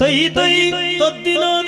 ತೈ ತೈ ತದ್ದಿನ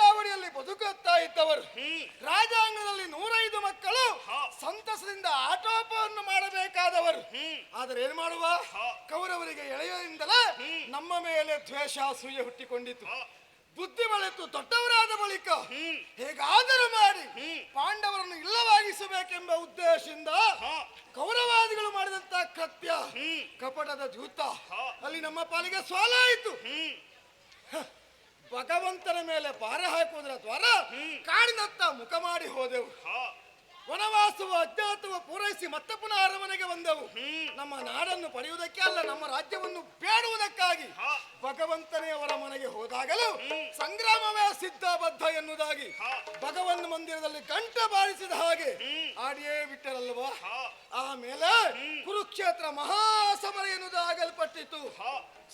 ಬದುಕುತ್ತಾ ಇದ್ದವರು ರಾಜಾಂಗದಲ್ಲಿ ರಾಜಾಂಗಣದಲ್ಲಿ ನೂರೈದು ಮಕ್ಕಳು ಸಂತಸದಿಂದ ಆಟೋಪವನ್ನು ಮಾಡಬೇಕಾದವರು. ಆದರೆ ಏನ್ ಮಾಡುವ? ಕೌರವರಿಗೆ ಎಳೆಯದಿಂದಲೇ. ನಮ್ಮ ಮೇಲೆ ದ್ವೇಷ ಸೂಯ ಹುಟ್ಟಿಕೊಂಡಿತು. ಬುದ್ಧಿ ಬಳಿತು ದೊಡ್ಡವರಾದ ಬಳಿಕ. ಹೇಗಾದರೂ ಮಾಡಿ. ಪಾಂಡವರನ್ನು ಇಲ್ಲವಾಗಿಸಬೇಕೆಂಬ ಉದ್ದೇಶದಿಂದ. ಕೌರವಾದಿಗಳು ಮಾಡಿದಂತ ಕೃತ್ಯ. ಕಪಟದ ಜೂತ ಅಲ್ಲಿ ನಮ್ಮ ಪಾಲಿಗೆ ಸೋಲಾಯಿತು ಭಗವಂತನ ಮೇಲೆ ಭಾರ ಹಾಕುವುದರ ದ್ವಾರ. ಕಾಡಿನತ್ತ ಮುಖ ಮಾಡಿ ಹೋದೆವು ವನವಾಸವು ಅಜ್ಞಾತವು ಪೂರೈಸಿ ಮತ್ತೆ ಪುನಃ ಅರಮನೆಗೆ ಬಂದೆವು. ನಮ್ಮ ನಾಡನ್ನು ಪಡೆಯುವುದಕ್ಕೆ ಅಲ್ಲ ನಮ್ಮ ರಾಜ್ಯವನ್ನು ಬೇಡುವುದಕ್ಕಾಗಿ. ಭಗವಂತನೇ ಅವರ ಮನೆಗೆ ಹೋದಾಗಲೂ. ಸಂಗ್ರಾಮವೇ ಸಿದ್ಧಬದ್ಧ ಎನ್ನುವುದಾಗಿ. ಭಗವನ್ ಮಂದಿರದಲ್ಲಿ ಕಂಠ ಬಾರಿಸಿದ ಹಾಗೆ. ಆಡಿಯೇ ಬಿಟ್ಟರಲ್ವಾ ಆಮೇಲೆ ಕುರುಕ್ಷೇತ್ರ ಮಹಾಸಮರ ಎನ್ನುವುದಾಗಲ್ಪಟ್ಟಿತು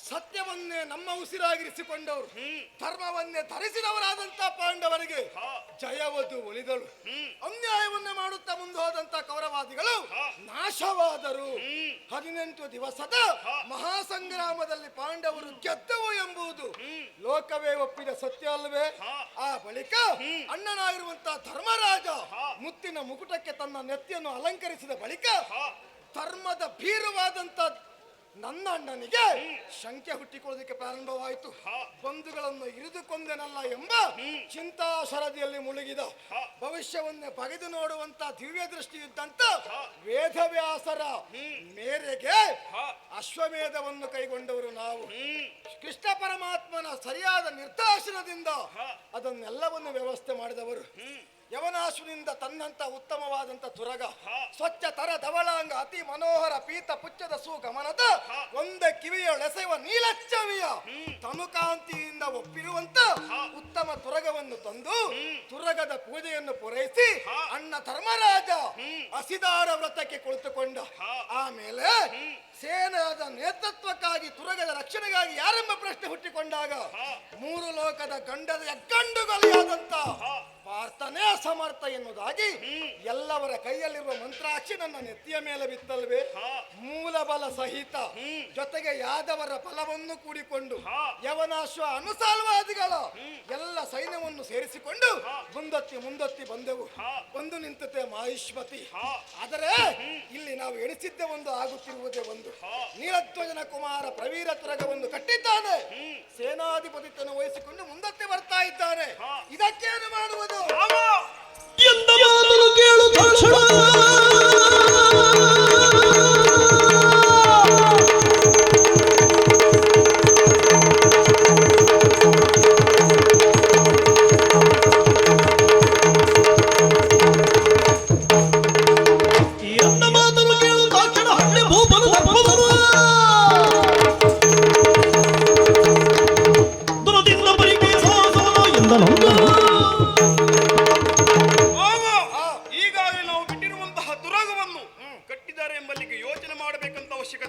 ಸತ್ಯವನ್ನೇ ನಮ್ಮ ಉಸಿರಾಗಿರಿಸಿಕೊಂಡವರು. ಧರ್ಮವನ್ನೇ ಧರಿಸಿದವರಾದಂತ ಪಾಂಡವರಿಗೆ. ಜಯವದು ಒಲಿದಳು ಅನ್ಯಾಯವನ್ನು ಮಾಡುತ್ತಾ ಮುಂದೆ ಹೋದಂತ ಕೌರವಾದಿಗಳು ನಾಶವಾದರು ಹದಿನೆಂಟು ದಿವಸದ ಮಹಾಸಂಗ್ರಾಮದಲ್ಲಿ ಪಾಂಡವರು ಗೆದ್ದವು ಎಂಬುದು. ಲೋಕವೇ ಒಪ್ಪಿದ ಸತ್ಯ ಅಲ್ಲವೇ? ಆ ಬಳಿಕ ಅಣ್ಣನಾಗಿರುವಂತಹ ಅಣ್ಣನಾಗಿರುವಂತ ಧರ್ಮರಾಜ ಮುತ್ತಿನ ಮುಕುಟಕ್ಕೆ ತನ್ನ ನೆತ್ತಿಯನ್ನು ಅಲಂಕರಿಸಿದ ಬಳಿಕ ಧರ್ಮದ ಭೀರವಾದಂತ ನನ್ನ ಅಣ್ಣನಿಗೆ ಶಂಕೆ ಹುಟ್ಟಿಕೊಳ್ಳೋದಕ್ಕೆ ಪ್ರಾರಂಭವಾಯಿತು. ಬಂಧುಗಳನ್ನು ಇರಿದುಕೊಂಡೆನಲ್ಲ ಎಂಬ ಚಿಂತಾ ಸರದಿಯಲ್ಲಿ ಮುಳುಗಿದ. ಭವಿಷ್ಯವನ್ನೇ ಬಗೆದು ನೋಡುವಂತ ದಿವ್ಯ ದೃಷ್ಟಿ ಇದ್ದಂತ ವೇದವ್ಯಾಸರ ಮೇರೆಗೆ ಅಶ್ವಮೇಧವನ್ನು ಕೈಗೊಂಡವರು ನಾವು. ಕೃಷ್ಣ ಪರಮಾತ್ಮನ ಸರಿಯಾದ ನಿರ್ದೇಶನದಿಂದ. ಅದನ್ನೆಲ್ಲವನ್ನು ವ್ಯವಸ್ಥೆ ಮಾಡಿದವರು. ಯವನಾಶುನಿಂದ ತನ್ನಂತ ಉತ್ತಮವಾದಂತ ತುರಗ. ಸ್ವಚ್ಛ ತರ ಧವಳಾಂಗ ಅತಿ ಮನೋಹರ ಪೀತ ಪುಚ್ಚದ ಸುಗಮನದ. ಒಂದ ಕಿವಿಯೊಳೆಸೆವ ನೀಲಚ್ಚವಿಯ ಹ್ಮ್. ತನುಕಾಂತಿಯಿಂದ ಒಪ್ಪಿರುವಂತ ಉತ್ತಮ ತುರಗವನ್ನು ತಂದು. ತುರಗದ ಪೂಜೆಯನ್ನು ಪೂರೈಸಿ. ಅಣ್ಣ ಧರ್ಮರಾಜ. ಹಸಿದಾರ ವ್ರತಕ್ಕೆ ಕುಳಿತುಕೊಂಡ ಆಮೇಲೆ. ಸೇನಾದ ನೇತೃತ್ವಕ್ಕಾಗಿ ಪ್ರಶ್ನೆ ಹುಟ್ಟಿಕೊಂಡಾಗ. ಮೂರು ಲೋಕದ ಗಂಡದ ಗಂಡುಗಲಿಯಾದಂತ. ಪಾರ್ಥನೇ ಸಮರ್ಥ ಎನ್ನುವುದಾಗಿ ಎಲ್ಲವರ ಕೈಯಲ್ಲಿರುವ ಮಂತ್ರಾಕ್ಷಿ ನನ್ನ ನೆತ್ತಿಯ ಮೇಲೆ ಬಿತ್ತಲ್ವೇ. ಮೂಲ ಬಲ ಸಹಿತ ಜೊತೆಗೆ ಯಾದವರ ಫಲವನ್ನು ಕೂಡಿಕೊಂಡು ಯವನಾಶ್ವ ಅನುಸಾಲ್ವಾದಿಗಳ ಎಲ್ಲ ಸೈನ್ಯವನ್ನು ಸೇರಿಸಿಕೊಂಡು ಮುಂದೊತ್ತಿ ಮುಂದತ್ತಿ ಬಂದೆವು. ಒಂದು ನಿಂತತೆ ಮಾಹಿಷ್ಮತಿ. ಆದರೆ ಇಲ್ಲಿ ನಾವು ಎಣಿಸಿದ್ದೆ ಒಂದು ಆಗುತ್ತಿರುವುದೇ ಒಂದು. ನೀಲತ್ವಜನ ಕುಮಾರ ಪ್ರವೀರ ತುರಗವನ್ನು ಕಟ್ಟಿದ್ದಾನೆ. ಸೇನಾಧಿಪತಿತ್ವವನ್ನು ವಹಿಸಿಕೊಂಡು ಮುಂದಕ್ಕೆ ಬರ್ತಾ ಇದ್ದಾರೆ. ಇದಕ್ಕೇನು ಮಾಡುವುದು? ಎಂದ ಮಾತನ್ನು ಕೇಳು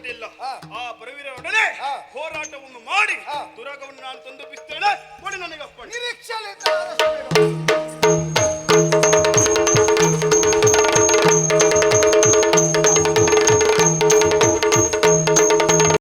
ಬಿಡಲಿಲ್ಲ ಆ ಪರವೀರನೊಡನೆ ಹೋರಾಟವನ್ನು ಮಾಡಿ ದುರಗವನ್ನು ನಾನು ತಂದು ಬಿಸ್ತೇನೆ ಕೊಡಿ ನನಗೆ